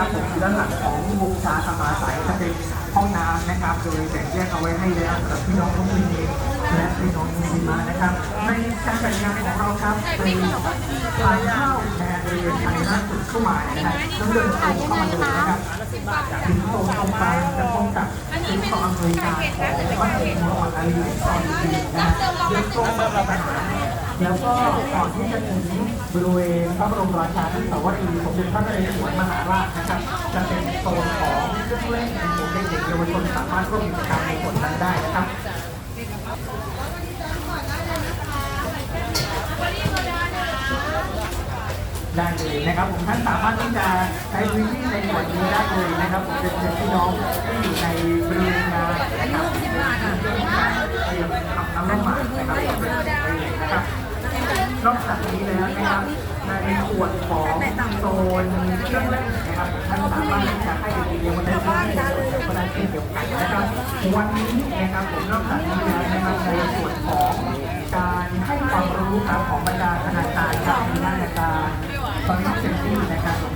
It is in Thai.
นะครับผมด้านหลังของวงชาสมาสายจะเป็นห้องน้ำนะครับ โดยแบ่งแยกเอาไว้ให้แล้วสำหรับพี่น้องมุสลิมและพี่น้องมุสลิมานะครับในการจัดงานของเราครับเป็นทางเข้าแทนบริเวณภายในร้าสุดเข้ามานะครับต้องเดินตรงเข้ามาเลยนะครับถึงโซนตรงกลางจะพบกับศูนย์ของอำนวยการของวัดเอกมออาลีซอยดีนะฮะเดินตรงมาแล้วก็ก่อนที่จะถึง บริเวณพระบรมราชานุสาวรีย์สมเด็จพระนเรศวรมหาราชนะครับจะเป็นโซนของเครื่องเล่นของเด็กเยาวชนสามารถร่วมกิจกรรมในส่วนนั้นได้นะครับได้เลยนะครับผมท่านสามารถที่จะใช้พื้นที่ในส่วนนี้ได้เลยนะครับผมเป็นพี่น้องที่อยู่ในบริเวณงานนะครับเป็นเรื่องของการเตรียมทำน้ำมันหมากนะครับนะครับ นอกจากนี้แล้วนะครับในส่วนของโซนเครื่องเล่นนะครับท่านสามารถจะให้เด็กๆเยาวชนได้ใช้ก็ได้เช่นเดียวกันนะครับวันนี้นะครับผมนอกจากนี้แล้วนะครับในส่วนของการให้ความรู้ครับของบรรดาคณาจารย์ครับคณาจารย์ตอนนี้เสร็จสิ้นนะครับ